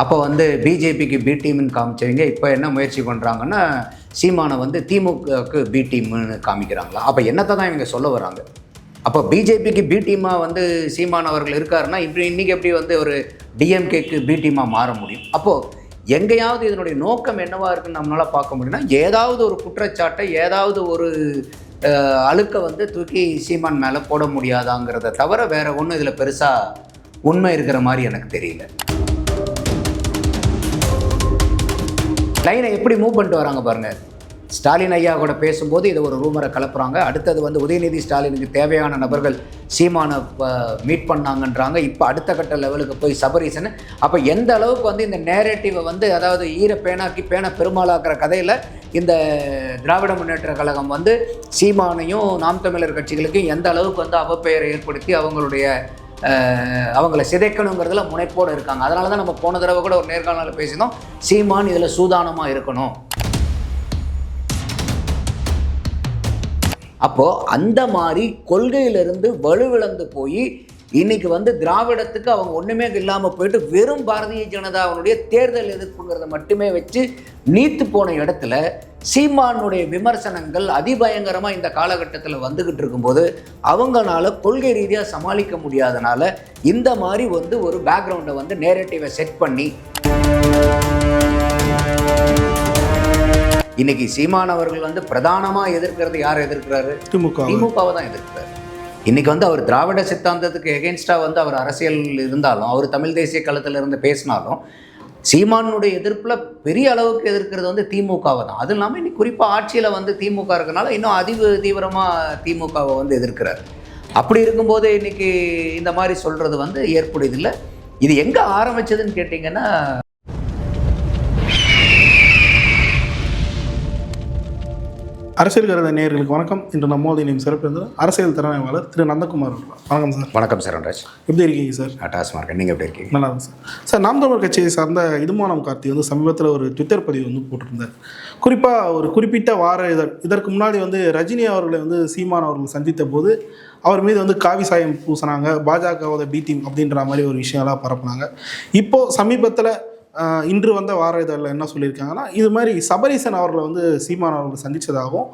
அப்போ வந்து பிஜேபிக்கு பி டீம்னு காமிச்சவங்க இப்போ என்ன முயற்சி பண்ணுறாங்கன்னா சீமானை வந்து திமுகவுக்கு பி டீம்னு காமிக்கிறாங்களா? அப்போ என்னத்தை தான் இவங்க சொல்ல வராங்க அப்போ பிஜேபிக்கு பி டீமாக வந்து சீமான் அவர்கள் இருக்காருன்னா இப்படி இன்றைக்கி எப்படி வந்து ஒரு டிஎம்கேக்கு பி டீமாக மாற முடியும்? அப்போது எங்கேயாவது இதனுடைய நோக்கம் என்னவாக இருக்குன்னு நம்மளால் பார்க்க முடியும்னா ஏதாவது ஒரு குற்றச்சாட்டை ஏதாவது ஒரு அழுக்கை வந்து தூக்கி சீமான் மேலே போட முடியாதாங்கிறத தவிர வேறு ஒன்றும் இதில் பெருசாக உண்மை இருக்கிற மாதிரி எனக்கு தெரியல. லைனை எப்படி மூவ் பண்ணிட்டு வராங்க பாருங்கள் ஸ்டாலின் ஐயா கூட பேசும்போது இதை ஒரு ரூமரை கலப்புறாங்க. அடுத்தது வந்து உதயநிதி ஸ்டாலினுக்கு தேவையான நபர்கள் சீமானை மீட் பண்ணாங்கன்றாங்க. இப்போ அடுத்த கட்ட லெவலுக்கு போய் சபரீசன் அப்போ எந்த அளவுக்கு வந்து இந்த நேரேட்டிவை வந்து அதாவது ஈர பேனாக்கி பேனை பெருமாளாக்குற கதையில் இந்த திராவிட முன்னேற்ற கழகம் வந்து சீமானையும் நாம் தமிழர் கட்சிகளுக்கும் எந்த அளவுக்கு வந்து அவப்பெயரை ஏற்படுத்தி அவங்களுடைய அவங்கள சிதைக்கணுங்கிறதுல முனைப்போடு இருக்காங்க. அதனால தான் நம்ம போன தடவை கூட ஒரு நேர்காணலில் பேசினோம் சீமான் இதில் சூதானமாக இருக்கணும். அப்போது அந்த மாதிரி கொள்கையிலிருந்து வலுவிழந்து போய் இன்னைக்கு வந்து திராவிடத்துக்கு அவங்க ஒன்றுமே இல்லாமல் போயிட்டு வெறும் பாரதிய ஜனதாவுடைய தேர்தல் எதிர்ப்புங்கிறத மட்டுமே வச்சு நீத்து போன இடத்துல சீமானுடைய விமர்சனங்கள் அதிபயங்கரமாக இந்த காலகட்டத்தில் வந்துக்கிட்டு இருக்கும்போது அவங்களால கொள்கை ரீதியாக சமாளிக்க முடியாதனால இந்த மாதிரி வந்து ஒரு பேக்ரவுண்டை வந்து நேரட்டிவை செட் பண்ணி இன்னைக்கு சீமான் அவர்கள் வந்து பிரதானமாக எதிர்க்கிறது யார் எதிர்க்கிறாரு? திமுக திமுகவை தான் எதிர்க்கிறார். இன்னைக்கு வந்து அவர் திராவிட சித்தாந்தத்துக்கு எகென்ஸ்டாக வந்து அவர் அரசியல் இருந்தாலும் அவர் தமிழ் தேசிய களத்தில் இருந்து பேசினாலும் சீமானுடைய எதிர்ப்பில் பெரிய அளவுக்கு எதிர்க்கிறது வந்து திமுகவை தான். அது இல்லாமல் இன்னைக்கு குறிப்பாக ஆட்சியில் வந்து திமுக இருக்கனால இன்னும் அதிக தீவிரமாக திமுகவை வந்து எதிர்க்கிறார். அப்படி இருக்கும்போது இன்னைக்கு இந்த மாதிரி சொல்கிறது வந்து ஏற்புடையதில்லை. இது எங்கே ஆரம்பிச்சதுன்னு கேட்டிங்கன்னா அரசியல் கருத நேயர்களுக்கு வணக்கம். இன்று நம்மோது இணையும் சிறப்பு விருந்தினர் அரசியல் திறனாய்வாளர் திரு நந்தகுமார் வணக்கம் சார். வணக்கம் சரண்ராஜ் எப்படி இருக்கீங்க சார்? டாஸ்மார்க் நீங்கள் எப்படி இருக்கீங்க? நல்லா இருக்கு சார். சார் நாம் தமிழர் கட்சியை சார்ந்த இதுமானம் கார்த்தி வந்து சமீபத்தில் ஒரு ட்விட்டர் பதிவு வந்து போட்டிருந்தார். குறிப்பாக ஒரு குறிப்பிட்ட வார இதழ் இதற்கு முன்னாடி வந்து ரஜினி அவர்களை வந்து சீமான் அவர்கள் சந்தித்த போது அவர் மீது வந்து காவி சாயம் பூசினாங்க. பாஜகவோட பி டீம் அப்படின்ற மாதிரி ஒரு விஷயம்லாம் பரப்புனாங்க. இப்போது சமீபத்தில் இன்று வந்த வார இதழில் என்ன சொல்லியிருக்காங்கன்னா இது மாதிரி சபரீசன் அவர்களை வந்து சீமான் அவர்கள் சந்தித்ததாகவும்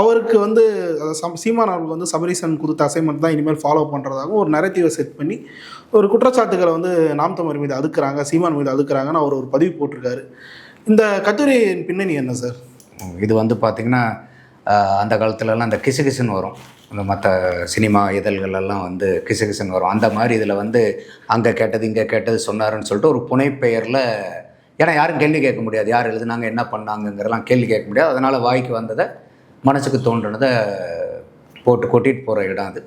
அவருக்கு வந்து சம் சீமான் அவர்களுக்கு வந்து சபரீசன் கொடுத்த அசைன்மெண்ட் தான் இனிமேல் ஃபாலோ பண்ணுறதாகவும் ஒரு நரேட்டிவை செட் பண்ணி ஒரு குற்றச்சாட்டுகளை வந்து நாம் தமிழ் மீது அதுக்குறாங்க சீமான் மீது அதுக்குறாங்கன்னு அவர் ஒரு பதிவு போட்டிருக்காரு. இந்த கட்டுரையின் பின்னணி என்ன சார்? இது வந்து பார்த்திங்கன்னா அந்த காலத்துலலாம் அந்த கிசுகிசுன்னு வரும். இந்த மற்ற சினிமா இதழ்கள் எல்லாம் வந்து கிசுகிசுன்னு வரும். அந்த மாதிரி இதில் வந்து அங்கே கேட்டது இங்கே கேட்டது சொன்னாருன்னு சொல்லிட்டு ஒரு புனைப்பெயரில் ஏன்னா யாரும் கேள்வி கேட்க முடியாது. யார் எழுதுனாங்க என்ன பண்ணாங்கங்கிறலாம் கேள்வி கேட்க முடியாது. அதனால் வாய்க்கு வந்ததை மனசுக்கு தோன்றினதை போட்டு கொட்டிட்டு போகிற இடம் அது.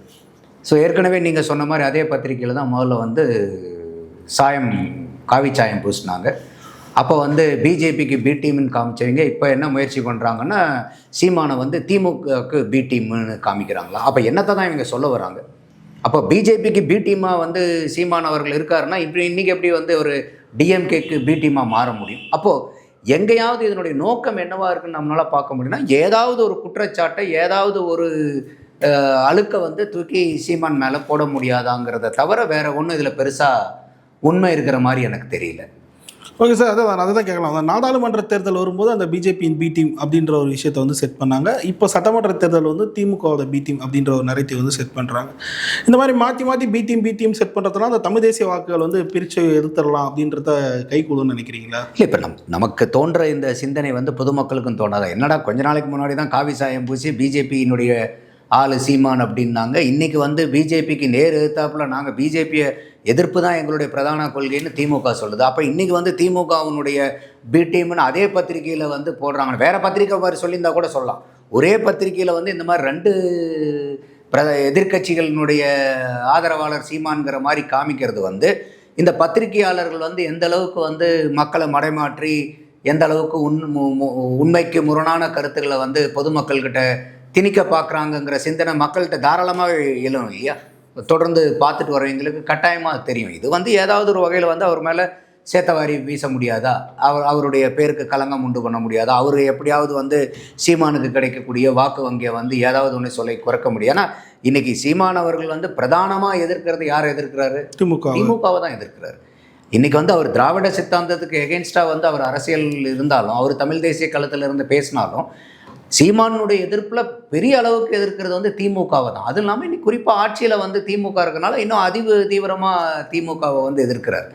ஸோ ஏற்கனவே நீங்கள் சொன்ன மாதிரி அதே பத்திரிக்கையில் தான் முதல்ல வந்து சாயம் காவி சாயம் பூசினாங்க. அப்போ வந்து பிஜேபிக்கு பி டீம்னு காமிச்சவங்க இப்போ என்ன முயற்சி பண்ணுறாங்கன்னா சீமானை வந்து திமுகவுக்கு பி டீம்னு காமிக்கிறாங்களா? அப்போ என்னத்தை தான் இவங்க சொல்ல வராங்க? அப்போ பிஜேபிக்கு பி டீமாக வந்து சீமான் அவர்கள் இருக்காருன்னா இப்படி இன்றைக்கி எப்படி வந்து ஒரு டிஎம்கேக்கு பி டீமாக மாற முடியும்? அப்போது எங்கேயாவது இதனுடைய நோக்கம் என்னவாக இருக்குன்னு நம்மளால் பார்க்க முடியும்னா ஏதாவது ஒரு குற்றச்சாட்டை ஏதாவது ஒரு அழுக்கை வந்து தூக்கி சீமான் மேலே போட முடியாதாங்கிறத தவிர வேறு ஒன்றும் இதில் பெருசாக உண்மை இருக்கிற மாதிரி எனக்கு தெரியல. ஓகே சார் அதான் அதை தான் கேட்கலாம். அந்த நாடாளுமன்ற தேர்தல் வரும்போது அந்த பிஜேபியின் பி டீம் அப்படின்ற ஒரு விஷயத்தை வந்து செட் பண்ணாங்க. இப்போ சட்டமன்ற தேர்தல் வந்து திமுகவோட பி டீம் அப்படின்ற ஒரு நரேட்டிவ் வந்து செட் பண்ணுறாங்க இந்த மாதிரி மாற்றி மாற்றி B team B team set பண்ணுறதுனால அந்த தமிழ் தேசிய வாக்குகள் வந்து பிரித்து எடுத்துடலாம் அப்படின்றத கைகூடுன்னு நினைக்கிறீங்களா? இல்லை இப்போ நம் நமக்கு தோன்ற இந்த சிந்தனை வந்து பொதுமக்களுக்கும் தோணாதா. என்னடா கொஞ்ச நாளைக்கு முன்னாடி தான் காவி சாயம் பூசி பிஜேபியினுடைய ஆளு சீமான் அப்படின்னாங்க. இன்றைக்கி வந்து பிஜேபிக்கு நேர் எதிர்த்தாப்புல நாங்கள் பிஜேபியை எதிர்ப்பு தான் எங்களுடைய பிரதான கொள்கைன்னு திமுக சொல்லுது. அப்போ இன்றைக்கி வந்து திமுகவினுடைய பி டீம்னு அதே பத்திரிகையில் வந்து போடுறாங்க வேறு பத்திரிக்கை மாதிரி சொல்லியிருந்தா கூட சொல்லலாம். ஒரே பத்திரிகையில் வந்து இந்த மாதிரி ரெண்டு பிர எதிர்க்கட்சிகளினுடைய ஆதரவாளர் சீமான்கிற மாதிரி காமிக்கிறது வந்து இந்த பத்திரிகையாளர்கள் வந்து எந்த அளவுக்கு வந்து மக்களை மடைமாற்றி எந்த அளவுக்கு உண் மு- மு- உண்மைக்கு முரணான கருத்துக்களை வந்து பொதுமக்கள்கிட்ட திணிக்க பார்க்குறாங்கங்கிற சிந்தனை மக்கள்கிட்ட தாராளமாக எழும் இல்லையா? தொடர்ந்து பார்த்துட்டு வரவங்களுக்கு கட்டாயமாக தெரியும். இது வந்து ஏதாவது ஒரு வகையில் வந்து அவர் மேலே சேத்தவாரி வீச முடியாதா? அவர் அவருடைய பேருக்கு களங்கம் உண்டு பண்ண முடியாதா? அவர் எப்படியாவது வந்து சீமானுக்கு கிடைக்கக்கூடிய வாக்கு வங்கியை வந்து ஏதாவது ஒன்று சொல்லி குறைக்க முடியும். ஏன்னா இன்னைக்கு சீமான் அவர்கள் வந்து பிரதானமாக எதிர்க்கிறது யார் எதிர்க்கிறாரு? திமுக திமுகவை தான் எதிர்க்கிறாரு. இன்னைக்கு வந்து அவர் திராவிட சித்தாந்தத்துக்கு எகென்ஸ்டாக வந்து அவர் அரசியல் இருந்தாலும் அவர் தமிழ் தேசிய களத்தில் இருந்து பேசினாலும் சீமானுடைய எதிர்ப்பில் பெரிய அளவுக்கு எதிர்க்கிறது வந்து திமுகவை தான். அது இல்லாமல் இன்னைக்கு குறிப்பாக ஆட்சியில் வந்து திமுக இருக்கனால இன்னும் அதிவு தீவிரமாக திமுகவை வந்து எதிர்க்கிறார்.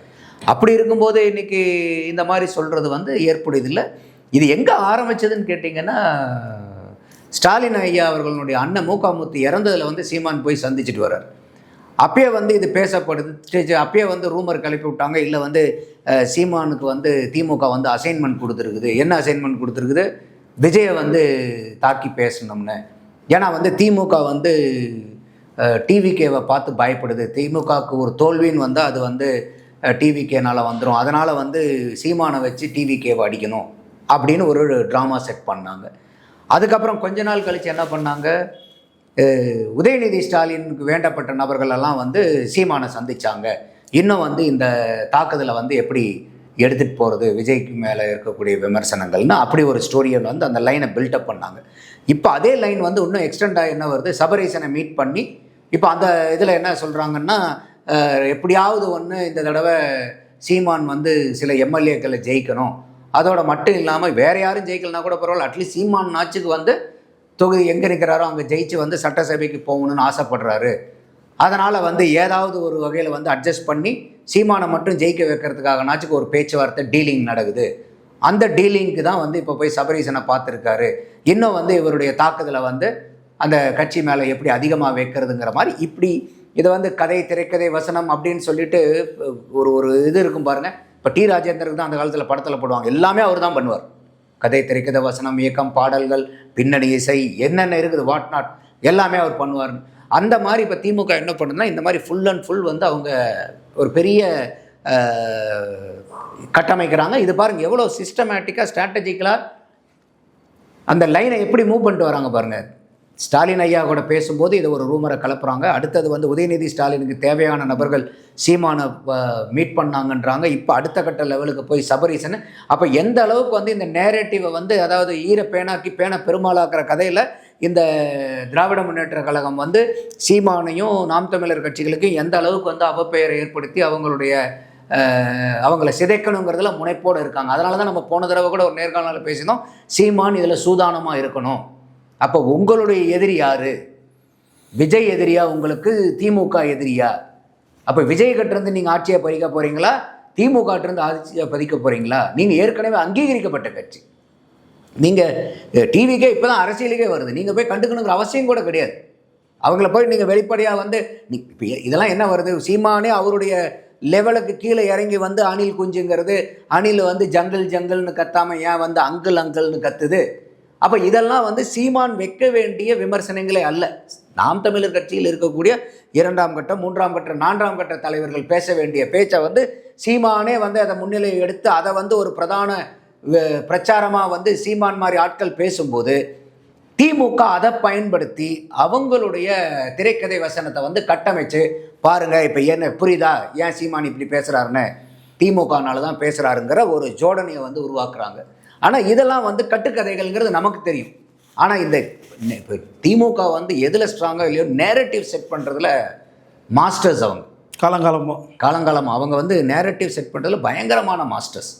அப்படி இருக்கும்போது இன்னைக்கு இந்த மாதிரி சொல்கிறது வந்து ஏற்புடையதில்லை இது எங்கே ஆரம்பிச்சதுன்னு கேட்டிங்கன்னா ஸ்டாலின் ஐயா அவர்களுடைய அண்ணன் மூக்காமுத்து இறந்ததில் வந்து சீமான் போய் சந்திச்சுட்டு வர்றார். அப்பயே வந்து இது பேசப்படுது. அப்பயே வந்து ரூமர் கிளப்பி விட்டாங்க. இல்லை வந்து சீமானுக்கு வந்து திமுக வந்து அசைன்மெண்ட் கொடுத்துருக்குது. என்ன அசைன்மெண்ட் கொடுத்துருக்குது? விஜயை வந்து தாக்கி பேசணும்னு. ஏன்னா வந்து திமுக வந்து டிவிகேவை பார்த்து பயப்படுது. திமுகவுக்கு ஒரு தோல்வின்னு வந்தால் அது வந்து டிவிகேனால் வந்துடும் அதனால் வந்து சீமானை வச்சு டிவிகேவை அடிக்கணும் அப்படின்னு ஒரு ட்ராமா செட் பண்ணாங்க. அதுக்கப்புறம் கொஞ்ச நாள் கழித்து என்ன பண்ணாங்க? உதயநிதி ஸ்டாலினுக்கு வேண்டப்பட்ட நபர்களெல்லாம் வந்து சீமானை சந்தித்தாங்க இன்னும் வந்து இந்த தாக்குதலை வந்து எப்படி எடுத்துகிட்டு போகிறது விஜய்க்கு மேலே இருக்கக்கூடிய விமர்சனங்கள்னு அப்படி ஒரு ஸ்டோரியை வந்து அந்த லைனை பில்டப் பண்ணாங்க. இப்போ அதே லைன் வந்து இன்னும் எக்ஸ்டெண்டாக என்ன வருது? சபரீசனை மீட் பண்ணி இப்போ அந்த இதில் என்ன சொல்கிறாங்கன்னா எப்படியாவது ஒன்று இந்த தடவை சீமான் வந்து சில எம்எல்ஏக்களை ஜெயிக்கணும். அதோட மட்டும் இல்லாமல் வேற யாரும் ஜெயிக்கலனா கூட பரவாயில்ல. அட்லீஸ்ட் சீமான் நாச்சுக்கு வந்து தொகுதி எங்கே நிற்கிறாரோ அங்கே ஜெயிச்சு வந்து சட்டசபைக்கு போகணும்னு ஆசைப்படுறாரு. அதனால் வந்து ஏதாவது ஒரு வகையில் வந்து அட்ஜஸ்ட் பண்ணி சீமானை மட்டும் ஜெயிக்க வைக்கிறதுக்காகனாச்சும் ஒரு பேச்சுவார்த்தை டீலிங் நடக்குது. அந்த டீலிங்க்கு தான் வந்து இப்போ போய் சபரீசனை பார்த்துருக்காரு. இன்னும் வந்து இவருடைய தாக்குதலை வந்து அந்த கட்சி மேலே எப்படி அதிகமாக வைக்கிறதுங்கிற மாதிரி இப்படி இதை வந்து கதை திரைக்கதை வசனம் அப்படின்னு சொல்லிட்டு ஒரு ஒரு இது இருக்கும் பாருங்க. இப்போ டி ராஜேந்தருக்கு தான் அந்த காலத்தில் படத்தில் போடுவாங்க. எல்லாமே அவர் தான் பண்ணுவார். கதை திரைக்கதை வசனம் இயக்கம் பாடல்கள் பின்னணி இசை என்னென்ன இருக்குது வாட் நாட் எல்லாமே அவர் பண்ணுவார் அந்த மாதிரி இப்போ திமுக என்ன பண்ணுதுன்னா இந்த மாதிரி ஃபுல் அண்ட் ஃபுல் வந்து அவங்க ஒரு பெரிய கட்டமைக்கிறாங்க. இது பாருங்கள் எவ்வளோ சிஸ்டமேட்டிக்காக ஸ்ட்ராட்டஜிக்கலாக அந்த லைனை எப்படி மூவ் பண்ணிட்டு வராங்க பாருங்கள் ஸ்டாலின் ஐயா கூட பேசும்போது இதை ஒரு ரூமரை கலப்புறாங்க. அடுத்தது வந்து உதயநிதி ஸ்டாலினுக்கு தேவையான நபர்கள் சீமானை மீட் பண்ணாங்கன்றாங்க. இப்போ அடுத்த கட்ட லெவலுக்கு போய் சபரீசன் அப்போ எந்த அளவுக்கு வந்து இந்த நேரேட்டிவை வந்து அதாவது ஈர பேனாக்கி பேனை பெருமாளாக்குற கதையில் இந்த திராவிட முன்னேற்ற கழகம் வந்து சீமானையும் நாம் தமிழர் கட்சிகளுக்கும் எந்த அளவுக்கு வந்து அவப்பெயரை ஏற்படுத்தி அவங்களுடைய அவங்கள சிதைக்கணுங்கிறதுல முனைப்போடு இருக்காங்க. அதனால தான் நம்ம போன தடவை கூட ஒரு நேர்காணலில் பேசினோம் சீமான் இதில் சூதானமாக இருக்கணும். அப்போ உங்களுடைய எதிரி யாரு? விஜய் எதிரியா? உங்களுக்கு திமுக எதிரியா? அப்போ விஜய் கிட்டேருந்து நீங்கள் ஆட்சியை பறிக்க போகிறீங்களா திமுக ஆட்சியை பதிக்க போகிறீங்களா நீங்கள் ஏற்கனவே அங்கீகரிக்கப்பட்ட கட்சி. நீங்கள் டிவிக்கே இப்போ தான் அரசியலுக்கே வருது. நீங்கள் போய் கண்டுக்கணுங்கிற அவசியம் கூட கிடையாது. அவங்கள போய் நீங்கள் வெளிப்படையாக வந்து நீ இப்போ இதெல்லாம் என்ன வருது? சீமானே அவருடைய லெவலுக்கு கீழே இறங்கி வந்து அணில் குஞ்சுங்கிறது அணில் வந்து ஜங்கல் ஜங்கல்னு கத்தாமல் ஏன் வந்து அங்கிள் அங்கிள்னு கத்துது? அப்போ இதெல்லாம் வந்து சீமான் வைக்க வேண்டிய விமர்சனங்களே அல்ல. நாம் தமிழர் கட்சியில் இருக்கக்கூடிய இரண்டாம் கட்ட மூன்றாம் கட்ட நான்காம் கட்ட தலைவர்கள் பேச வேண்டிய பேச்சை வந்து சீமானே வந்து அதை முன்னிலை எடுத்து அதை வந்து ஒரு பிரதான பிரச்சாரமாக வந்து சீமான் மாதிரி ஆட்கள் பேசும்போது திமுக அதை பயன்படுத்தி அவங்களுடைய திரைக்கதை வசனத்தை வந்து கட்டமைச்சு பாருங்க இப்போ என்ன புரியுதா? ஏன் சீமான் இப்படி பேசுகிறாருன்னு திமுகனால தான் பேசுகிறாருங்கிற ஒரு ஜோடனையை வந்து உருவாக்குறாங்க. ஆனால் இதெல்லாம் வந்து கட்டுக்கதைகள்ங்கிறது நமக்கு தெரியும். ஆனால் இந்த இப்போ திமுக வந்து எதில் ஸ்ட்ராங்காக இல்லையோ நேரட்டிவ் செட் பண்ணுறதுல மாஸ்டர்ஸ் அவங்க. காலங்காலமாக காலங்காலம். அவங்க வந்து நேரட்டிவ் செட் பண்ணுறதுல பயங்கரமான மாஸ்டர்ஸ்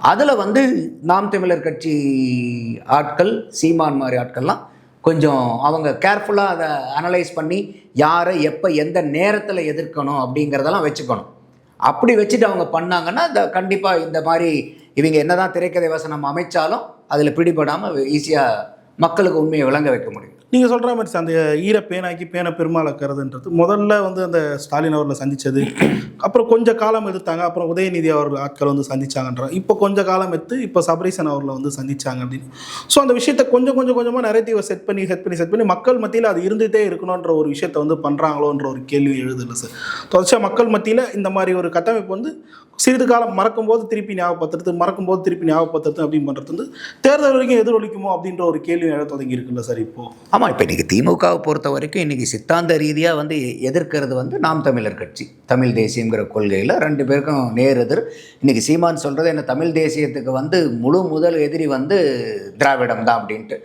அதில் வந்து நாம் தமிழர் கட்சி ஆட்கள் சீமான் மாதிரி ஆட்கள்லாம் கொஞ்சம் அவங்க கேர்ஃபுல்லாக அதை அனலைஸ் பண்ணி யாரை எப்போ எந்த நேரத்தில் எதிர்க்கணும் அப்படிங்கிறதெல்லாம் வச்சுக்கணும். அப்படி வச்சுட்டு அவங்க பண்ணாங்கன்னா இந்த கண்டிப்பாக இந்த மாதிரி இவங்க என்னதான் திரைக்கதை வசனம் அமைச்சாலும் அதில் பிடிபடாமல் ஈஸியாக மக்களுக்கு உண்மையை விளங்க வைக்க முடியும். நீங்கள் சொல்கிற மாதிரி அந்த ஈர பேனாக்கி பேனை பெருமாளாக்கிறதுன்றது முதல்ல வந்து அந்த ஸ்டாலின் அவர்களை சந்தித்தது அப்புறம் கொஞ்சம் காலம் எடுத்தாங்க. அப்புறம் உதயநிதி அவர்கள் ஆட்கள் வந்து சந்திச்சாங்கன்ற இப்போ கொஞ்சம் காலம் எடுத்து இப்போ சபரீசன் அவர்களை வந்து சந்திச்சாங்க அப்படின்னு. ஸோ அந்த விஷயத்தை கொஞ்சம் கொஞ்சம் கொஞ்சமாக நிறைய செட் பண்ணி செட் பண்ணி செட் பண்ணி மக்கள் மத்தியில் அது இருந்துகிட்டே இருக்கணுன்ற ஒரு விஷயத்தை வந்து பண்ணுறாங்களோன்ற ஒரு கேள்வி எழுதலை சார். தொடர்ச்சியாக மக்கள் மத்தியில் இந்த மாதிரி ஒரு கட்டமைப்பு வந்து சிறிது காலம் மறக்கும்போது திருப்பி ஞாபகப்படுத்துறது மறக்கும்போது திருப்பி ஞாபகப்படுத்துறது அப்படின்னு பண்ணுறது வந்து தேர்தல் வரைக்கும் எதிரொலிக்குமோ அப்படின்ற ஒரு கேள்வி எழ தொடங்கி இருக்குல்ல சார் இப்போது ஆமாம் இப்போ இன்றைக்கி திமுகவை பொறுத்த வரைக்கும் இன்றைக்கி சித்தாந்த ரீதியாக வந்து எதிர்க்கிறது வந்து நாம் தமிழர் கட்சி. தமிழ் தேசியங்கிற கொள்கையில் ரெண்டு பேருக்கும் நேர் எதிர் இன்றைக்கி சீமான் சொல்கிறது என்ன தமிழ் தேசியத்துக்கு வந்து முழு முதல் எதிரி வந்து திராவிடம் தான் அப்படின்ட்டு.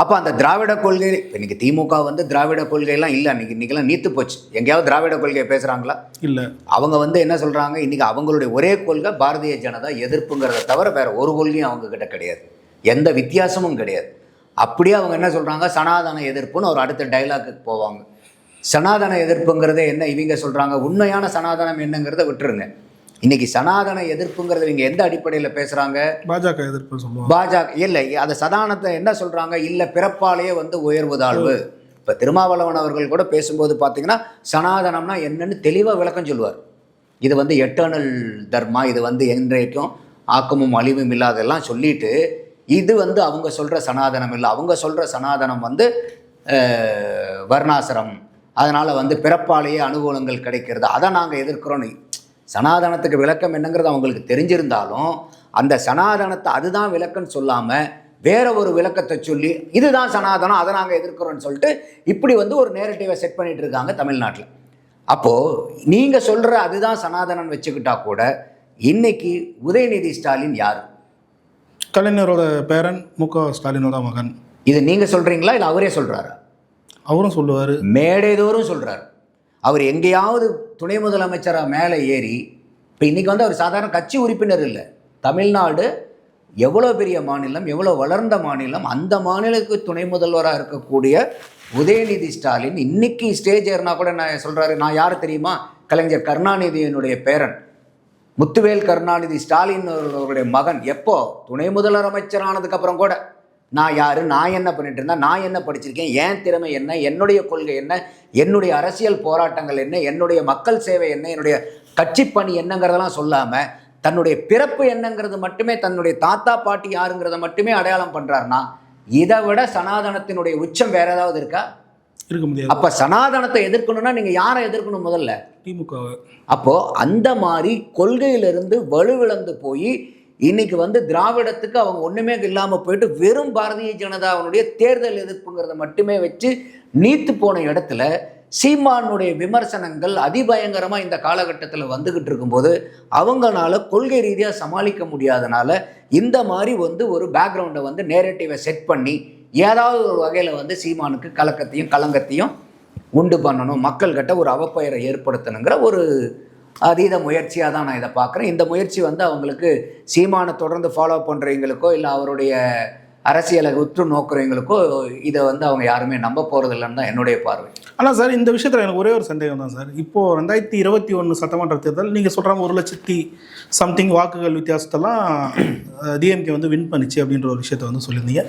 அப்போ அந்த திராவிட கொள்கை இப்போ இன்னைக்கு திமுக வந்து திராவிட கொள்கையெல்லாம் இல்லை இன்னைக்கு இன்னைக்கெல்லாம் நீத்து போச்சு. எங்கேயாவது திராவிட கொள்கையை பேசுகிறாங்களா இல்லை. அவங்க வந்து என்ன சொல்கிறாங்க இன்றைக்கி அவங்களுடைய ஒரே கொள்கை பாரதிய ஜனதா எதிர்ப்புங்கிறத தவிர வேற ஒரு கொள்கையும் அவங்க கிட்ட கிடையாது. எந்த வித்தியாசமும் கிடையாது. அப்படியே அவங்க என்ன சொல்கிறாங்க சனாதன எதிர்ப்புன்னு ஒரு அடுத்த டைலாக்குக்கு போவாங்க. சனாதன எதிர்ப்புங்கிறத என்ன? இவங்க சொல்கிறாங்க உண்மையான சனாதனம் என்னங்கிறத விட்டுருங்க. இன்னைக்கு சனாதன எதிர்ப்புங்கிறத இவங்க எந்த அடிப்படையில் பேசுகிறாங்க பாஜக எதிர்ப்பு சொல்லுவாங்க. பாஜக இல்லை அந்த சதானத்தை என்ன சொல்கிறாங்க இல்லை பிறப்பாலேயே வந்து உயர்வு தாழ்வு இப்போ திருமாவளவன் அவர்கள் கூட பேசும்போது பார்த்தீங்கன்னா சனாதனம்னா என்னன்னு தெளிவாக விளக்கம் சொல்லுவார். இது வந்து எட்டர்னல் தர்மா இது வந்து என்றைக்கும் ஆக்கமும் அழிவும் இல்லாதெல்லாம் சொல்லிட்டு இது வந்து அவங்க சொல்கிற சனாதனம் இல்லை. அவங்க சொல்கிற சனாதனம் வந்து வர்ணாசிரம். அதனால் வந்து பிறப்பாலேயே அனுகூலங்கள் கிடைக்கிறது. அதை நாங்கள் எதிர்க்கிறோன்னு சனாதனத்துக்கு விளக்கம் என்னங்கிறது அவங்களுக்கு தெரிஞ்சிருந்தாலும் அந்த சனாதனத்தை அதுதான் விளக்கம்னு சொல்லாமல் வேற ஒரு விளக்கத்தை சொல்லி இதுதான் சனாதனம் அதை நாங்கள் எதிர்க்கிறோம்னு சொல்லிட்டு இப்படி வந்து ஒரு நேரட்டிவை செட் பண்ணிட்டு இருக்காங்க தமிழ்நாட்டில். அப்போது நீங்கள் சொல்கிற அதுதான் சனாதனம் வச்சுக்கிட்டா கூட இன்னைக்கு உதயநிதி ஸ்டாலின் யார்? கலைஞரோட பேரன் மு க ஸ்டாலினோட மகன். இது நீங்கள் சொல்கிறீங்களா இல்லை அவரே சொல்கிறாரா அவரும் சொல்லுவார். மேடைதோறும் சொல்கிறார் அவர் எங்கேயாவது துணை முதலமைச்சராக மேலே ஏறி இப்போ இன்றைக்கி வந்து அவர் சாதாரண கட்சி உறுப்பினர் இல்லை. தமிழ்நாடு எவ்வளோ பெரிய மாநிலம் எவ்வளோ வளர்ந்த மாநிலம் அந்த மாநிலத்துக்கு துணை முதல்வராக இருக்கக்கூடிய உதயநிதி ஸ்டாலின் இன்னைக்கு ஸ்டேஜ் ஏறினா கூட நான் சொல்கிறாரு நான் யார் தெரியுமா? கலைஞர் கருணாநிதியினுடைய பேரன். முத்துவேல் கருணாநிதி ஸ்டாலின் அவர்களுடைய மகன் எப்போ? துணை முதலமைச்சரானதுக்கு அப்புறம் கூட. நான் யார்? நான் என்ன பண்ணிட்டு இருந்தேன்? நான் என்ன படிச்சிருக்கேன்? என் திறமை என்ன? என்னுடைய கொள்கை என்ன? என்னுடைய அரசியல் போராட்டங்கள் என்ன? என்னுடைய மக்கள் சேவை என்ன? என்னுடைய கட்சி பணி என்னங்கிறதெல்லாம் சொல்லாமல் தன்னுடைய பிறப்பு என்னங்கிறது மட்டுமே தன்னுடைய தாத்தா பாட்டி யாருங்கிறத மட்டுமே அடையாளம் பண்ணுறாருன்னா இதை விட சனாதனத்தினுடைய உச்சம் வேற ஏதாவது இருக்கா? இருக்க முடியாது. அப்போ சனாதனத்தை எதிர்க்கணும்னா நீங்கள் யாரை எதிர்க்கணும் முதல்ல? திமுக அப்போது அந்த மாதிரி கொள்கையிலிருந்து வலுவிழந்து போய் இன்னைக்கு வந்து திராவிடத்துக்கு அவங்க ஒன்றுமே இல்லாமல் போயிட்டு வெறும் பாரதிய ஜனதாவினுடைய தேர்தல் எதிர்ப்புங்கிறத மட்டுமே வச்சு நீத்து போன இடத்துல சீமானுடைய விமர்சனங்கள் அதிபயங்கரமாக இந்த காலகட்டத்தில் வந்துக்கிட்டு இருக்கும்போது அவங்களால கொள்கை ரீதியாக சமாளிக்க முடியாதனால இந்த மாதிரி வந்து ஒரு பேக்ரவுண்டை வந்து நேரட்டிவை செட் பண்ணி ஏதாவது ஒரு வகையில் வந்து சீமானுக்கு கலக்கத்தையும் கலங்கத்தையும் உண்டு பண்ணணும். மக்கள்கிட்ட ஒரு அவப்பெயரை ஏற்படுத்தணுங்கிற ஒரு அதீத முயற்சியாக தான் நான் இதை பார்க்குறேன். இந்த முயற்சி வந்து அவங்களுக்கு சீமானை தொடர்ந்து ஃபாலோ பண்ணுறவங்களுக்கோ இல்லை அவருடைய அரசியலை உற்று நோக்குறவங்களுக்கோ இதை வந்து அவங்க யாருமே நம்ப போகிறதில்லன்னு தான் என்னுடைய பார்வை. ஆனால் சார் இந்த விஷயத்தில் எனக்கு ஒரே ஒரு சந்தேகம் தான் சார். இப்போது ரெண்டாயிரத்தி இருபத்தி ஒன்று சட்டமன்ற தேர்தல் நீங்கள் சொல்கிறாங்க ஒரு லட்சத்தி சம்திங் வாக்குகள் வித்தியாசத்தெல்லாம் டிஎம்கே வந்து வின் பண்ணிச்சு அப்படின்ற ஒரு விஷயத்த வந்து சொல்லியிருந்தீங்க.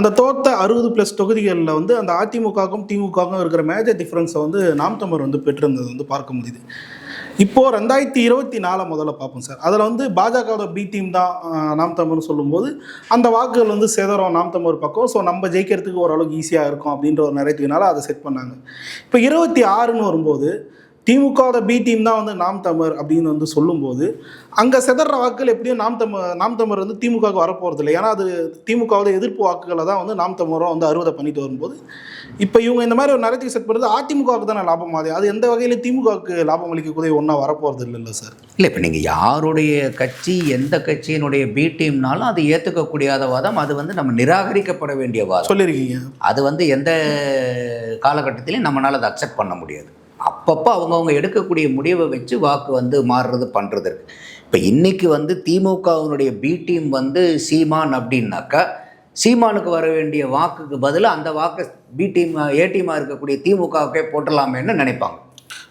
அந்த தோத்த அறுபது ப்ளஸ் தொகுதிகளில் வந்து அந்த அதிமுகவுக்கும் திமுகவுக்கும் இருக்கிற மேஜர் டிஃப்ரென்ஸை வந்து நாம் தமிழ் வந்து பெற்றிருந்தது வந்து பார்க்க முடியுது. இப்போது ரெண்டாயிரத்தி இருபத்தி நாலை முதல்ல பார்ப்போம் சார். அதில் வந்து பாஜகவோட பி டீம் தான் நாம் தமிழ்னு சொல்லும்போது அந்த வாக்குகள் வந்து சேதரம் நாம் தமிழ் பக்கம். ஸோ நம்ம ஜெயிக்கிறதுக்கு ஓரளவுக்கு ஈஸியாக இருக்கும் அப்படின்ற ஒரு நிறையத்துனால அதை செட் பண்ணாங்க. இப்போ இருபத்தி ஆறுன்னு வரும்போது திமுகவோட பி டீம் தான் வந்து நாம் தமிழ் அப்படின்னு வந்து சொல்லும்போது அங்கே செதற வாக்குகள் எப்படியும் நாம் தமிழ் நாம் தமிழ் வந்து திமுகவுக்கு வரப்போகிறது இல்லை ஏன்னா அது திமுகவோட எதிர்ப்பு வாக்குகளை தான் வந்து நாம் தமிழரும் வந்து அறுவடை பண்ணிட்டு வரும்போது இப்போ இவங்க இந்த மாதிரி ஒரு நரேட்டிவ் செட் பண்ணுறது அதிமுகவுக்கு தானே லாபம். ஆகுது அது எந்த வகையில் திமுகவுக்கு லாபம் அளிக்கக்கூடிய ஒன்றா வரப்போகிறது இல்லைல்ல சார் இல்லை இப்போ நீங்கள் யாருடைய கட்சி எந்த கட்சியினுடைய பி டீம்னாலும் அது ஏற்றுக்கக்கூடியாத வாதம் அது வந்து நம்ம நிராகரிக்கப்பட வேண்டிய வாதம். சொல்லியிருக்கீங்க அது வந்து எந்த காலகட்டத்திலையும் நம்மளால் அதை அக்செப்ட் பண்ண முடியாது. அப்பப்போ அவங்கவுங்க எடுக்கக்கூடிய முடிவை வச்சு வாக்கு வந்து மாறுறது பண்ணுறது இருக்கு. இப்போ இன்னைக்கு வந்து திமுகவினுடைய பி டீம் வந்து சீமான் அப்படின்னாக்கா சீமானுக்கு வர வேண்டிய வாக்குக்கு பதிலாக அந்த வாக்கு பி டீம் ஏ டீமாக இருக்கக்கூடிய திமுகவுக்கே போட்டலாமேன்னு நினைப்பாங்க.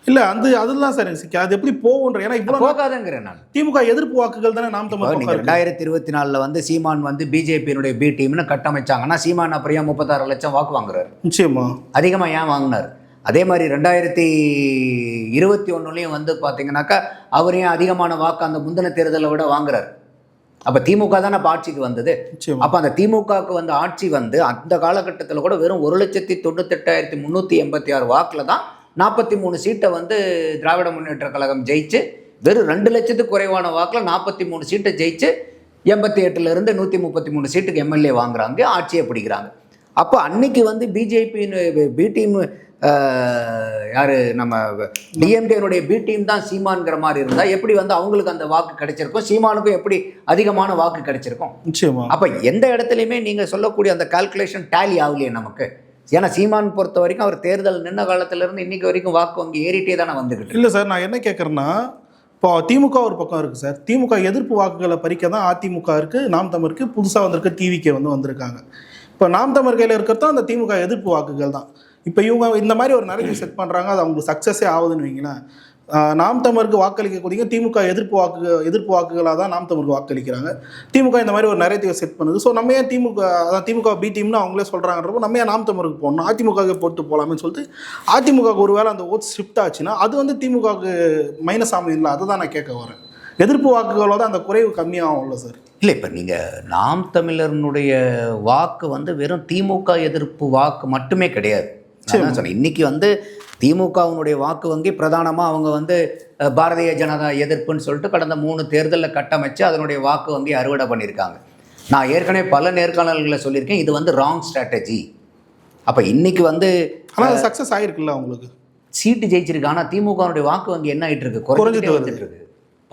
இல்லை அந்த அதுதான் சார் எனக்கு. அது எப்படி போகுன்ற ஏன்னா இவ்வளோ போகாதங்கிறேன் நான். திமுக எதிர்ப்பு வாக்குகள் தானே நாம் தமிழ் இருக்கு. ரெண்டாயிரத்தி இருபத்தி நாலில் வந்து சீமான் வந்து பிஜேபியினுடைய பி டீம்னு கட்டமைச்சாங்கன்னா சீமான் அப்புறம் முப்பத்தாறு லட்சம் வாக்கு வாங்குறாரு? நிச்சயமா. அதிகமாக ஏன் வாங்கினார்? அதே மாதிரி ரெண்டாயிரத்தி இருபத்தி ஒன்றுலேயும் வந்து பார்த்தீங்கன்னாக்கா அவர் ஏன் அதிகமான வாக்கு அந்த முந்தின தேர்தலை விட வாங்குறாரு? அப்போ திமுக தானே அப்போ ஆட்சிக்கு வந்தது. அப்போ அந்த திமுகவுக்கு வந்து ஆட்சி வந்து அந்த காலகட்டத்தில் கூட வெறும் ஒரு லட்சத்தி தொண்ணூத்தெட்டாயிரத்தி முந்நூற்றி எண்பத்தி ஆறு வாக்கில் தான் நாற்பத்தி மூணு சீட்டை வந்து திராவிட முன்னேற்ற கழகம் ஜெயிச்சு வெறும் ரெண்டு லட்சத்துக்கு குறைவான வாக்கில் நாற்பத்தி மூணு சீட்டை ஜெயிச்சு எண்பத்தி எட்டுலேருந்து நூற்றி முப்பத்தி மூணு சீட்டுக்கு எம்எல்ஏ வாங்குறாங்க ஆட்சியை பிடிக்கிறாங்க. அப்போ அன்னைக்கு வந்து பிஜேபி பி டீம் யார் நம்ம டிஎம்கேனுடைய பி டீம் தான் சீமான்ங்கிற மாதிரி இருந்தால் எப்படி வந்து அவங்களுக்கு அந்த வாக்கு கிடைச்சிருக்கும்? சீமானுக்கும் எப்படி அதிகமான வாக்கு கிடைச்சிருக்கும்? நிச்சயமா. அப்போ எந்த இடத்துலையுமே நீங்கள் சொல்லக்கூடிய அந்த கால்குலேஷன் டேலி ஆகலையே நமக்கு. ஏன்னா சீமான் பொறுத்த வரைக்கும் அவர் தேர்தல் நின்ன காலத்திலேருந்து இன்னைக்கு வரைக்கும் வாக்கு வங்கி ஏறிட்டே தானே வந்துகிட்டு இருக்கு. இல்லை சார் நான் என்ன கேட்குறேன்னா இப்போ திமுக ஒரு பக்கம் இருக்குது சார். திமுக எதிர்ப்பு வாக்குகளை பறிக்க தான் அதிமுக இருக்குது நாம் தமிழருக்கு புதுசாக வந்திருக்க டிவிக்கே வந்து வந்திருக்காங்க. இப்போ நாம் தமிழ் கையில் இருக்கிறதும் அந்த திமுக எதிர்ப்பு வாக்குகள் தான். இப்போ இவங்க இந்த மாதிரி ஒரு நிறைய செட் பண்ணுறாங்க அது அவங்களுக்கு சக்ஸஸே ஆகுதுன்னு வைங்களேன். நாம் தமிழருக்கு வாக்களிக்கக்கூடிய திமுக எதிர்ப்பு வாக்கு எதிர்ப்பு வாக்குகளாக தான் நாம் தமிழுக்கு வாக்களிக்கிறாங்க. திமுக இந்த மாதிரி ஒரு நிறைய செட் பண்ணுது. ஸோ நம்ம ஏன் திமுக அதான் திமுக பி டீம்னு அவங்களே சொல்கிறாங்கன்றப்போ நம்ம ஏன் நாம் தமிழுக்கு போடணும் அதிமுகவுக்கு போட்டு போகலாம்னு சொல்லிட்டு அதிமுகவுக்கு ஒருவேளை அந்த ஓட்ஸ் ஷிஃப்ட் ஆச்சுன்னா அது வந்து திமுகவுக்கு மைனஸ் ஆகுதுங்களா அதை தான் நான் கேட்க வரேன். எதிர்ப்பு வாக்குகளோட அந்த குறைவு கம்மியாகும்ல சார் இல்லை இப்போ நீங்கள் நாம் தமிழர்னுடைய வாக்கு வந்து வெறும் திமுக எதிர்ப்பு வாக்கு மட்டுமே கிடையாது. நான் சொன்னேன். இன்னைக்கு வந்து திமுகவினுடைய வாக்கு வங்கி பிரதானமாக அவங்க வந்து பாரதிய ஜனதா எதிர்ப்புன்னு சொல்லிட்டு கடந்த மூணு தேர்தலில் கட்டமைச்சு அதனுடைய வாக்கு வங்கி அறுவடை பண்ணியிருக்காங்க. நான் ஏற்கனவே பல நேர்காணல்களில் சொல்லியிருக்கேன். இது வந்து ராங் ஸ்ட்ராட்டஜி அப்போ இன்னைக்கு வந்து ஆனால் சக்ஸஸ் ஆகிருக்குல்ல அவங்களுக்கு? சீட்டு ஜெயிச்சிருக்கு ஆனால் திமுகவுடைய வாக்கு வங்கி என்ன ஆயிட்டு இருக்கு? குறைஞ்சிட்டு வந்துட்டு இருக்கு.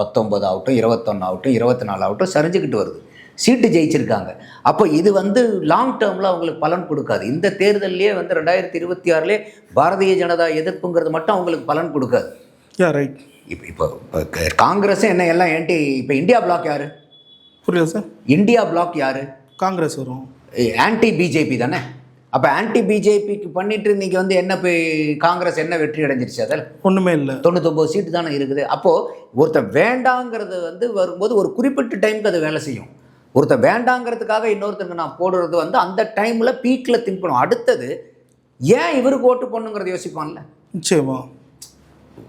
பத்தொன்பது ஆகட்டும் இருபத்தொன்னு ஆகட்டும் இருபத்தி நாலு ஆகட்டும் சரிஞ்சுக்கிட்டு வருது. சீட்டு ஜெயிச்சிருக்காங்க. அப்போ இது வந்து லாங் டேர்மில் அவங்களுக்கு பலன் கொடுக்காது. இந்த தேர்தல்லையே வந்து ரெண்டாயிரத்தி இருபத்தி ஆறுலேயே பாரதிய ஜனதா எதிர்ப்புங்கிறது மட்டும் அவங்களுக்கு பலன் கொடுக்காது. ரைட் இப்போ இப்போ இப்போ க- காங்கிரஸும் என்ன எல்லாம் ஏன்டி இப்போ இந்தியா பிளாக் யாரு? புரியல சார் இந்தியா பிளாக் யாரு? காங்கிரஸ் வரும். ஆன்டி பிஜேபி தானே? அப்போ ஆன்டி பிஜேபிக்கு பண்ணிட்டு இன்னைக்கு வந்து என்ன போய் காங்கிரஸ் என்ன வெற்றி அடைஞ்சிருச்சு அதில்? ஒன்றுமே இல்லை. தொண்ணூத்தொம்பது சீட்டு தானே இருக்குது. அப்போது ஒருத்தன் வேண்டாங்கிறது வந்து வரும்போது ஒரு குறிப்பிட்ட டைமுக்கு அது வேலை செய்யும். ஒருத்தன் வேண்டாங்கிறதுக்காக இன்னொருத்தருக்கு நான் போடுறது வந்து அந்த டைமில் பீக்கில் திங்க் பண்ணும். அடுத்தது ஏன் இவருக்கு ஓட்டு போடணுங்கிறத யோசிப்பான்ல? நிச்சயமா.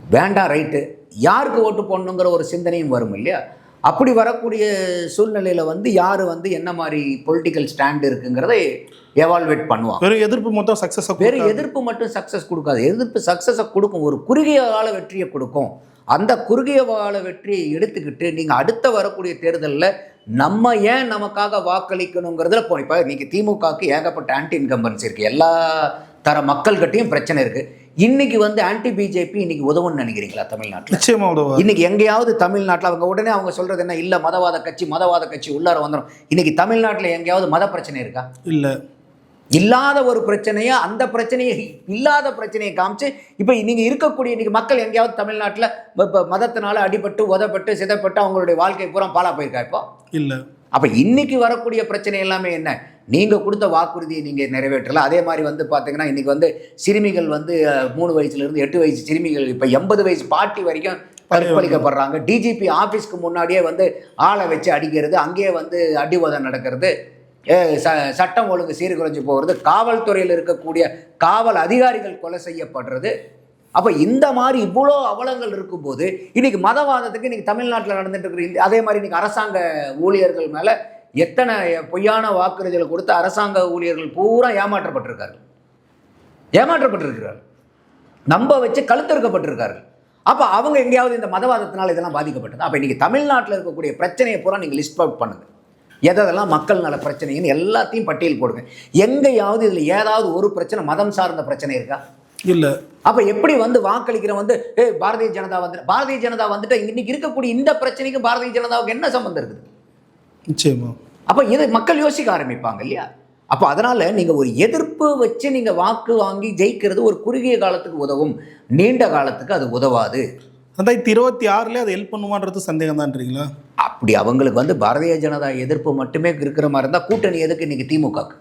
வேண்டாம் ரைட்டு யாருக்கு ஓட்டு போடணுங்கிற ஒரு சிந்தனையும் வரும் இல்லையா? அப்படி வரக்கூடிய சூழ்நிலையில் வந்து யார் வந்து என்ன மாதிரி பொலிட்டிக்கல் ஸ்டாண்ட் இருக்குங்கிறத எவால்வேட் பண்ணுவான். வெறும் எதிர்ப்பு மொத்தம் சக்ஸஸ் வெறும் எதிர்ப்பு மட்டும் சக்ஸஸ் கொடுக்காது. எதிர்ப்பு சக்ஸஸை கொடுக்கும். ஒரு குறுகிய கால வெற்றியை கொடுக்கும். அந்த குறுகிய கால வெற்றியை எடுத்துக்கிட்டு நீங்கள் அடுத்த வரக்கூடிய தேர்தலில் நம்ம ஏன் நமக்காக வாக்களிக்கணுங்கிறதுல போ இப்போ இன்னைக்கு திமுகவுக்கு ஏகப்பட்ட ஆன்டி இன்கம்பன்ஸ் இருக்குது எல்லா தர மக்கள்கிட்டையும் பிரச்சனை இருக்குது இன்னைக்கு வந்து ஆன்டி பிஜேபி இன்னைக்கு உதவும்னு நினைக்கிறீங்களா தமிழ்நாட்டில்? நிச்சயமா உதவா இன்னைக்கு எங்கேயாவது தமிழ்நாட்டில் அவங்க உடனே அவங்க சொல்றது என்ன? இல்லை மதவாத கட்சி மதவாத கட்சி உள்ளார வந்துடும் இன்னைக்கு தமிழ்நாட்டில் எங்கேயாவது மத பிரச்சனை இருக்கா? இல்லை. இல்லாத ஒரு பிரச்சனையை அந்த பிரச்சனையை இல்லாத பிரச்சனையை காமிச்சு இப்போ நீங்கள் இருக்கக்கூடிய இன்னைக்கு மக்கள் எங்கேயாவது தமிழ்நாட்டில் இப்போ மதத்தினால அடிபட்டு உதப்பட்டு சிதப்பட்டு அவங்களுடைய வாழ்க்கை பூரா பாலா போயிருக்கா இப்போ? இல்லை. அப்போ இன்னைக்கு வரக்கூடிய பிரச்சனை எல்லாமே என்ன? நீங்கள் கொடுத்த வாக்குறுதியை நீங்கள் நிறைவேற்றல அதே மாதிரி வந்து பார்த்தீங்கன்னா இன்னைக்கு வந்து சிறுமிகள் வந்து மூணு வயசுலேருந்து எட்டு வயசு சிறுமிகள் இப்போ எண்பது வயசு பாட்டி வரைக்கும் கற்பழிக்கப்படுறாங்க டிஜிபி ஆஃபீஸ்க்கு முன்னாடியே வந்து ஆளை வச்சு அடிக்கிறது அங்கேயே வந்து அடிவதம் நடக்கிறது. அஹ், ச சட்டம் ஒழுங்கு சீர்குலைஞ்சு போகிறது. காவல்துறையில் இருக்கக்கூடிய காவல் அதிகாரிகள் கொலை செய்யப்படுறது. அப்போ இந்த மாதிரி இவ்வளோ அவலங்கள் இருக்கும்போது இன்னைக்கு மதவாதத்துக்கு இன்னைக்கு தமிழ்நாட்டில் நடந்துட்டு இருக்கிற அதே மாதிரி இன்னைக்கு அரசாங்க ஊழியர்கள் மேலே எத்தனை பொய்யான வாக்குறுதிகளை கொடுத்து அரசாங்க ஊழியர்கள் பூரா ஏமாற்றப்பட்டிருக்காரு ஏமாற்றப்பட்டிருக்கிறார்கள். நம்ப வச்சு கழுத்தறுக்கப்பட்டிருக்கார்கள். அப்போ அவங்க எங்கேயாவது இந்த மதவாதத்தினால இதெல்லாம் பாதிக்கப்பட்டது? அப்போ இன்றைக்கி தமிழ்நாட்டில் இருக்கக்கூடிய பிரச்சனையை பூரா நீங்கள் லிஸ்ட் அவுட் பண்ணுங்க. எதெல்லாம் மக்கள் நல பிரச்சனைன்னு எல்லாத்தையும் பட்டியல் போடுங்க. எங்கேயாவது இதில் ஏதாவது ஒரு பிரச்சனை மதம் சார்ந்த பிரச்சனை இருக்கா? இல்லை. அப்ப எப்படி வந்து வாக்களிக்கிற வந்து ஏ பாரதிய ஜனதா வந்து பாரதிய ஜனதா வந்துட்டு இன்னைக்கு இருக்கக்கூடிய இந்த பிரச்சனைக்கு பாரதிய ஜனதாவுக்கு என்ன சம்மந்தம் இருக்குது? நிச்சயமா. அப்ப இதை மக்கள் யோசிக்க ஆரம்பிப்பாங்க இல்லையா? அப்போ அதனால நீங்க ஒரு எதிர்ப்பு வச்சு நீங்க வாக்கு வாங்கி ஜெயிக்கிறது ஒரு குறுகிய காலத்துக்கு உதவும். நீண்ட காலத்துக்கு அது உதவாது. ரெண்டாயிரத்தி இருபத்தி ஆறுல அது ஹெல்ப் பண்ணுமான்றது சந்தேகம் தான்றீங்களா அப்படி அவங்களுக்கு வந்து பாரதிய ஜனதா எதிர்ப்பு மட்டுமே இருக்கிற மாதிரி இருந்தால் கூட்டணி எதுக்கு இன்னைக்கு திமுகக்கு?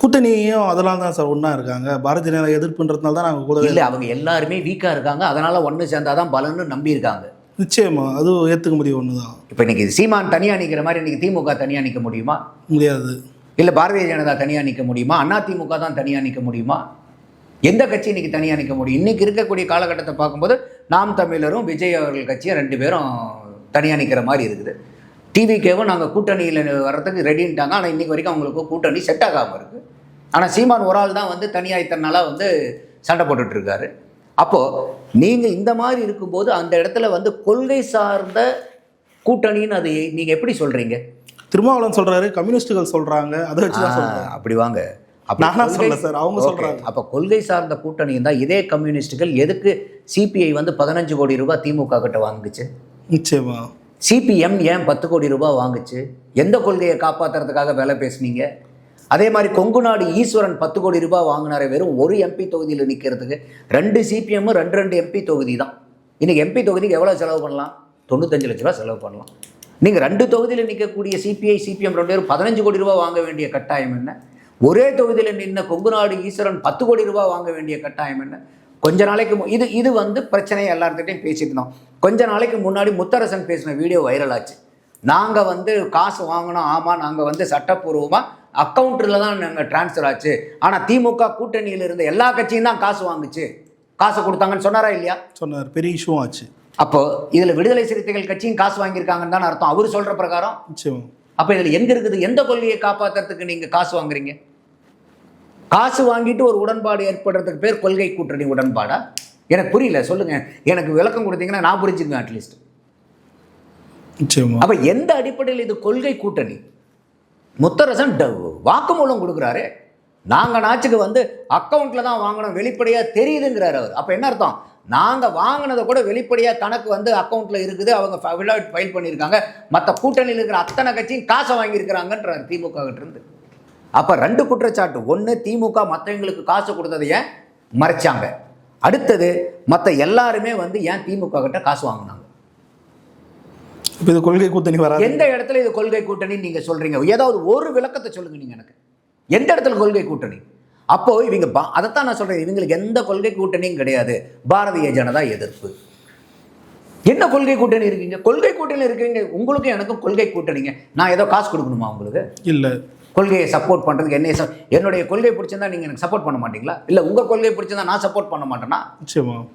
கூட்டணியும் அதெல்லாம் தான் சார் ஒன்றா இருக்காங்க. பாரதிய ஜனதா எதிர்ப்புன்றதுனால தான் நாங்கள் கூட இல்லை அவங்க எல்லாருமே வீக்கா இருக்காங்க. அதனால ஒன்று சேர்ந்தாதான் பலன்னு நம்பி இருக்காங்க. நிச்சயமா. அது ஏற்றுக்க முடியும் ஒன்று தான் இப்போ இன்னைக்கு சீமான் தனியாக நிற்கிற மாதிரி இன்னைக்கு திமுக தனியாக நிற்க முடியுமா? முடியாது. இல்லை பாரதிய ஜனதா தனியாக நிற்க முடியுமா? அண்ணா திமுக தான் தனியாக நிற்க முடியுமா? எந்த கட்சி இன்னைக்கு தனியாக நிற்க முடியும்? இன்னைக்கு இருக்கக்கூடிய காலகட்டத்தை பார்க்கும்போது நாம் தமிழரும் விஜய் அவர்கள் கட்சியும் ரெண்டு பேரும் தனியாக நிற்கிற மாதிரி இருக்குது. டிவிகேவும் நாங்கள் கூட்டணியில் வர்றதுக்கு ரெடின்ட்டாங்க ஆனால் இன்னைக்கு வரைக்கும் அவங்களுக்கு கூட்டணி செட் ஆகாமல் இருக்குது ஆனால் சீமான் ஒரு ஆள் தான் வந்து தனியாக இத்தனை நாளாக வந்து சண்டை போட்டுட்டு இருக்காரு. அப்போது நீங்கள் இந்த மாதிரி இருக்கும்போது அந்த இடத்துல வந்து கொள்கை சார்ந்த கூட்டணின்னு அது நீங்கள் எப்படி சொல்கிறீங்க திருமாவளவன் சொல்றாரு கம்யூனிஸ்டுகள் சொல்றாங்க அதை வச்சு தான் அப்படி வாங்க. நானா சொல்லல சார், அவங்க. சொல்றாங்க. அப்ப கொள்கை சார்ந்த கூட்டணி இருந்தா இதே கம்யூனிஸ்டுகள் எதுக்கு சிபிஐ வந்து பதினஞ்சு கோடி ரூபாய் திமுக கிட்ட வாங்குச்சு? நிச்சயமா. சிபிஎம் ஏன் பத்து கோடி ரூபாய் வாங்குச்சு? எந்த கொள்கையை காப்பாத்துறதுக்காக வேலை பேசுனீங்க? அதே மாதிரி கொங்கு நாடு ஈஸ்வரன் பத்து கோடி ரூபாய் வாங்கினாரே வெறும் ஒரு எம்பி தொகுதியில் நிற்கிறதுக்கு ரெண்டு சிபிஎம் ரெண்டு ரெண்டு எம்பி தொகுதி தான். இன்னைக்கு எம்பி தொகுதிக்கு எவ்வளோ செலவு பண்ணலாம்? தொண்ணூத்தஞ்சு லட்ச ரூபா செலவு பண்ணலாம். நீங்கள் ரெண்டு தொகுதியில் நிற்கக்கூடிய சிபிஐ சிபிஎம் ரெண்டு பேரும் பதினஞ்சு கோடி ரூபாய் வாங்க வேண்டிய கட்டாயம் என்ன? ஒரே தொகுதியில் நின்ன கொங்கு நாடு ஈஸ்வரன் பத்து கோடி ரூபாய் வாங்க வேண்டிய கட்டாயம் என்ன? கொஞ்ச நாளைக்கு இது இது வந்து பிரச்சனையை எல்லார்கிட்டையும் பேசிட்டு இருந்தோம். கொஞ்ச நாளைக்கு முன்னாடி முத்தரசன் பேசின வீடியோ வைரல் ஆச்சு. நாங்கள் வந்து காசு வாங்கினோம் ஆமாம் நாங்கள் வந்து சட்டப்பூர்வமாக அக்கௌண்ட்டில் தான் நாங்கள் ட்ரான்ஸ்ஃபர் ஆச்சு. ஆனால் திமுக கூட்டணியில் இருந்த எல்லா கட்சியும் தான் காசு வாங்குச்சு. காசு கொடுத்தாங்கன்னு சொன்னாரா இல்லையா? சொன்னார். பெரிய இஷ்யூவும் ஆச்சு. அப்போ இதில் விடுதலை சிறுத்தைகள் கட்சியும் காசு வாங்கியிருக்காங்கன்னு தான் அர்த்தம். அவர் சொல்கிற பிரகாரம்? அப்போ இதில் எங்கே இருக்குது? எந்த கொள்கையை காப்பாற்றுறதுக்கு நீங்கள் காசு வாங்குறீங்க? காசு வாங்கிட்டு ஒரு உடன்பாடு ஏற்படுறதுக்கு பேர் கொள்கை கூட்டணி உடன்பாடா? எனக்கு புரியல சொல்லுங்கள் எனக்கு விளக்கம் கொடுத்தீங்கன்னா நான் புரிஞ்சுக்குவேன் அட்லீஸ்ட் அப்போ எந்த அடிப்படையில் இது கொள்கை கூட்டணி? முத்தரசன் வாக்குமூலம் கொடுக்குறாரு. நாங்கள் நாச்சுக்கு வந்து அக்கௌண்ட்டில் தான் வாங்கினோம் வெளிப்படையாக தெரியுதுங்கிறாரு அவர். அப்போ என்ன அர்த்தம்? நாங்கள் வாங்கினதை கூட வெளிப்படையாக கணக்கு வந்து அக்கௌண்ட்டில் இருக்குது அவங்க ஃபைல் பண்ணியிருக்காங்க. மற்ற கூட்டணியில் இருக்கிற அத்தனை கட்சியும் காசை வாங்கியிருக்கிறாங்கன்றார் திமுக கிட்ட இருந்து. அப்போ ரெண்டு குற்றச்சாட்டு. ஒன்று திமுக மற்றவங்களுக்கு காசு கொடுத்ததை ஏன் மறைச்சாங்க? அடுத்தது மற்ற எல்லாருமே வந்து ஏன் திமுக கிட்ட காசு வாங்கினாங்க? இப்போ இது கொள்கை கூட்டணி வராது. எந்த இடத்துல இது கொள்கை கூட்டணி நீங்க சொல்றீங்க? ஏதாவது ஒரு விளக்கத்தை சொல்லுங்க நீங்க எனக்கு. எந்த இடத்துல கொள்கை கூட்டணி? அப்போ இவங்க பா- அதைத்தான் நான் சொல்றேன். இவங்களுக்கு எந்த கொள்கை கூட்டணியும் கிடையாது. பாரதிய ஜனதா எதிர்ப்பு. என்ன கொள்கை கூட்டணி இருக்கீங்க? கொள்கை கூட்டணி இருக்கீங்க. உங்களுக்கும் எனக்கும் கொள்கை கூட்டணிங்க. நான் ஏதோ காசு கொடுக்கணுமா உங்களுக்கு? இல்லை. கொள்கையை சப்போர்ட் பண்றதுக்கு என்னைய ச- என்னுடைய கொள்கை பிடிச்சிருந்தா நீங்க எனக்கு சப்போர்ட் பண்ண மாட்டீங்களா? இல்ல உங்க கொள்கை பிடிச்சிருந்தா நான் சப்போர்ட் பண்ண மாட்டேனா? நிச்சயமா.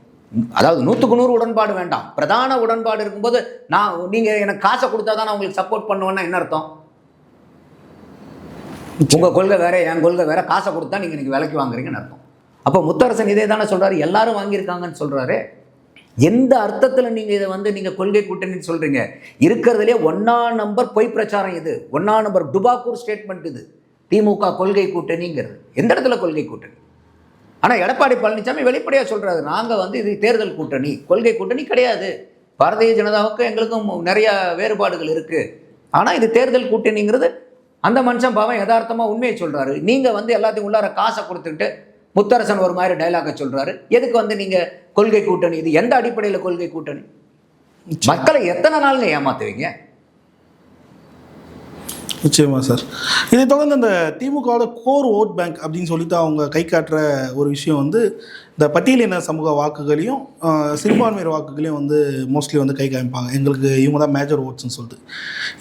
அதாவது நூற்றுக்கு நூறு உடன்பாடு வேண்டாம். பிரதான உடன்பாடு இருக்கும்போது நான் நீங்கள் எனக்கு காசை கொடுத்தா தான் நான் உங்களுக்கு சப்போர்ட் பண்ணுவேன்னா என்ன அர்த்தம்? உங்கள் கொள்கை வேற என் கொள்கை வேற காசை கொடுத்தா நீங்கள் நீங்கள் விலைக்கு வாங்குறீங்கன்னு அர்த்தம். அப்போ முத்தரசன் இதே தானே சொல்கிறாரு எல்லாரும் வாங்கியிருக்காங்கன்னு சொல்கிறாரு எந்த அர்த்தத்தில் நீங்கள் இதை வந்து நீங்கள் கொள்கை கூட்டணின்னு சொல்கிறீங்க இருக்கிறதுலே ஒன்றா நம்பர் பொய் பிரச்சாரம் இது. ஒன்றா நம்பர் டுபாக்கூர் ஸ்டேட்மெண்ட் இது. திமுக கொள்கை கூட்டணிங்கிறது. எந்த இடத்துல கொள்கை கூட்டணி? ஆனால் எடப்பாடி பழனிசாமி வெளிப்படையாக சொல்கிறாரு நாங்கள் வந்து இது தேர்தல் கூட்டணி. கொள்கை கூட்டணி கிடையாது. பாரதிய ஜனதாவுக்கும் எங்களுக்கும் நிறையா வேறுபாடுகள் இருக்குது ஆனால் இது தேர்தல் கூட்டணிங்கிறது அந்த மனுஷன் பாவம் யதார்த்தமாக உண்மையை சொல்கிறாரு நீங்கள் வந்து எல்லாத்தையும் உள்ளார காசை கொடுத்துட்டு முத்தரசன் ஒரு மாதிரி டைலாக சொல்கிறாரு எதுக்கு வந்து நீங்கள் கொள்கை கூட்டணி? இது எந்த அடிப்படையில் கொள்கை கூட்டணி? மக்களை எத்தனை நாள்னு ஏமாத்துவீங்க? நிச்சயமாக சார். இதை தொடர்ந்து இந்த திமுகவோட கோர் ஓட் பேங்க் அப்படின்னு சொல்லிட்டு அவங்க கை காட்டுற ஒரு விஷயம் வந்து இந்த பட்டியலின சமூக வாக்குகளையும் சிறுபான்மையர் வாக்குகளையும் வந்து மோஸ்ட்லி வந்து கை காமிப்பாங்க. எங்களுக்கு இவங்க தான் மேஜர் ஓட்ஸ்னு சொல்லிட்டு.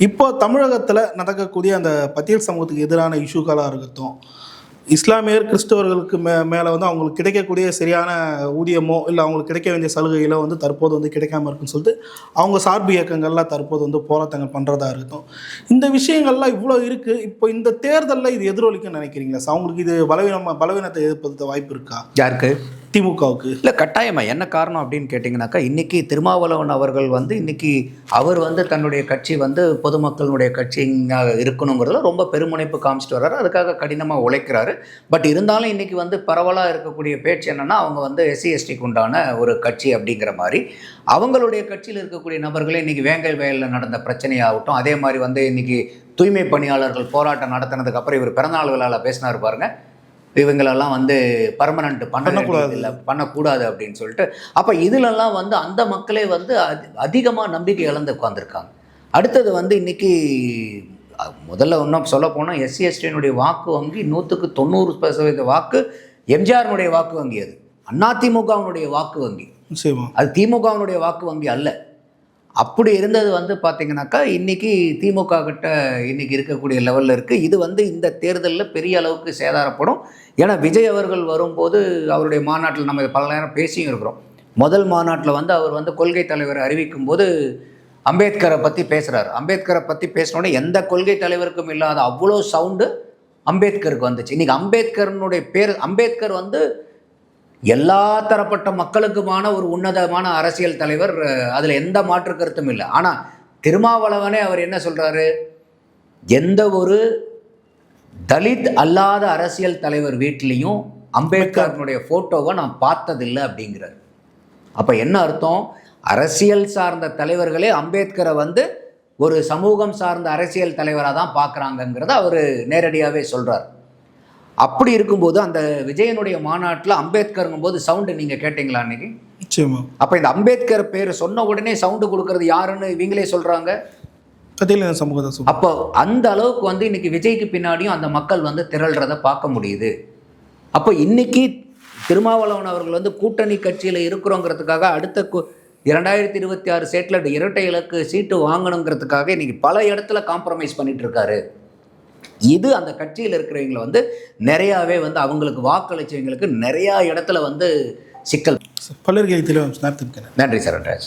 இப்போ தமிழகத்தில் நடக்கக்கூடிய அந்த பட்டியல் சமூகத்துக்கு எதிரான இஷ்யூக்களாக இருக்கட்டும் இஸ்லாமியர் கிறிஸ்தவர்களுக்கு மே மேலே வந்து அவங்களுக்கு கிடைக்கக்கூடிய சரியான ஊதியமோ இல்லை அவங்களுக்கு கிடைக்க வேண்டிய சலுகைகளோ வந்து தற்போது வந்து கிடைக்காம இருக்குன்னு சொல்லிட்டு அவங்க சார்பு இயக்கங்கள்லாம் தற்போது வந்து போராட்டங்கள் பண்ணுறதா இருக்கும் இந்த விஷயங்கள்லாம் இவ்வளோ இருக்குது இப்போ இந்த தேர்தலில் இது எதிரொலிக்கும்னு நினைக்கிறீங்களா? சார் அவங்களுக்கு இது பலவீனமாக பலவீனத்தை ஏற்படுத்த வாய்ப்பு இருக்கா? யாருக்கு? திமுகவுக்கு. இல்லை கட்டாயமா என்ன காரணம் அப்படின்னு கேட்டிங்கனாக்கா இன்றைக்கி திருமாவளவன் அவர்கள் வந்து இன்னைக்கு அவர் வந்து தன்னுடைய கட்சி வந்து பொதுமக்களுடைய கட்சியாக இருக்கணுங்கிறதுல ரொம்ப பெருமுனைப்பு காமிச்சிட்டு வர்றாரு. அதுக்காக கடினமாக உழைக்கிறாரு. பட் இருந்தாலும் இன்றைக்கி வந்து பரவலாக இருக்கக்கூடிய பேச்சு என்னென்னா அவங்க வந்து எஸ்சி எஸ்டிக்கு உண்டான ஒரு கட்சி அப்படிங்கிற மாதிரி. அவங்களுடைய கட்சியில் இருக்கக்கூடிய நபர்களே இன்றைக்கி வேங்கல் வயலில் நடந்த பிரச்சனையாகட்டும் அதே மாதிரி வந்து இன்னைக்கு தூய்மை பணியாளர்கள் போராட்டம் நடத்தினதுக்கு அப்புறம் இவர் பிறந்தநாள் விழாவில் பேசினார் பாருங்கள் இவங்களெல்லாம் வந்து பர்மனண்ட் பண்ண பண்ணக்கூடாது. இல்லை பண்ணக்கூடாது அப்படின்னு சொல்லிட்டு அப்போ இதிலெல்லாம் வந்து அந்த மக்களே வந்து அதிகமாக நம்பிக்கை இழந்து உட்காந்துருக்காங்க அடுத்தது வந்து இன்னைக்கு அஹ், முதல்ல இன்னும் சொல்ல போனால் எஸ்சி எஸ்டியினுடைய வாக்கு வங்கி நூற்றுக்கு தொண்ணூறு சதவீத வாக்கு எம்ஜிஆர்னுடைய வாக்கு வங்கி அது. அதிமுகவினுடைய வாக்கு வங்கி. அது திமுகவினுடைய வாக்கு வங்கி அல்ல. அப்படி இருந்தது வந்து பார்த்தீங்கன்னாக்கா இன்றைக்கி திமுக கிட்ட இன்னைக்கு இருக்கக்கூடிய லெவலில் இருக்குது இது வந்து இந்த தேர்தலில் பெரிய அளவுக்கு சேதாரப்படும். ஏன்னா விஜய் அவர்கள் வரும்போது அவருடைய மாநாட்டில் நம்ம பல நேரம் பேசியும் இருக்கிறோம். முதல் மாநாட்டில் வந்து அவர் வந்து கொள்கை தலைவர் அறிவிக்கும் போது அம்பேத்கரை பற்றி பேசுகிறார் அம்பேத்கரை பற்றி பேசினோடனே எந்த கொள்கை தலைவருக்கும் இல்லாத அவ்வளோ சவுண்டு அம்பேத்கருக்கு வந்துச்சு. இன்றைக்கி அம்பேத்கரனுடைய பேர் அம்பேத்கர் வந்து எல்லா தரப்பட்ட மக்களுக்குமான ஒரு உன்னதமான அரசியல் தலைவர் அதில் எந்த மாற்று கருத்தும் இல்லை. ஆனால் திருமாவளவனே அவர் என்ன சொல்கிறாரு எந்த ஒரு தலித் அல்லாத அரசியல் தலைவர் வீட்லேயும் அம்பேத்கர்னுடைய ஃபோட்டோவை நான் பார்த்ததில்லை அப்படிங்கிறார். அப்போ என்ன அர்த்தம்? அரசியல் சார்ந்த தலைவர்களே அம்பேத்கரை வந்து ஒரு சமூகம் சார்ந்த அரசியல் தலைவராக தான் பார்க்குறாங்கங்கிறத அவர் நேரடியாகவே சொல்கிறார் அப்படி இருக்கும்போது அந்த விஜயனுடைய மாநாட்டில் அம்பேத்கருங்கும் போது சவுண்டு நீங்கள் கேட்டிங்களா அன்னைக்கு? நிச்சயமா. அப்போ இந்த அம்பேத்கர் பேர் சொன்ன உடனே சவுண்டு கொடுக்கறது யாருன்னு இவங்களே சொல்கிறாங்க அப்போ அந்த அளவுக்கு வந்து இன்னைக்கு விஜய்க்கு பின்னாடியும் அந்த மக்கள் வந்து திரள்றத பார்க்க முடியுது. அப்போ இன்னைக்கு திருமாவளவன் அவர்கள் வந்து கூட்டணி கட்சியில் இருக்கிறோங்கிறதுக்காக அடுத்த இரண்டாயிரத்தி இருபத்தி ஆறு சேட்டில் இரட்டை இலக்கு சீட்டு வாங்கணுங்கிறதுக்காக இன்னைக்கு பல இடத்துல காம்ப்ரமைஸ் பண்ணிட்டு இருக்காரு. இது அந்த கட்சியில் இருக்கிறவங்களை வந்து நிறையாவே வந்து அவங்களுக்கு வாக்களிச்சவங்களுக்கு நிறையா இடத்துல வந்து சிக்கல். பல்லர்கை தெளிவாக நேரத்துக்கு நன்றி. சரண்ராஜ்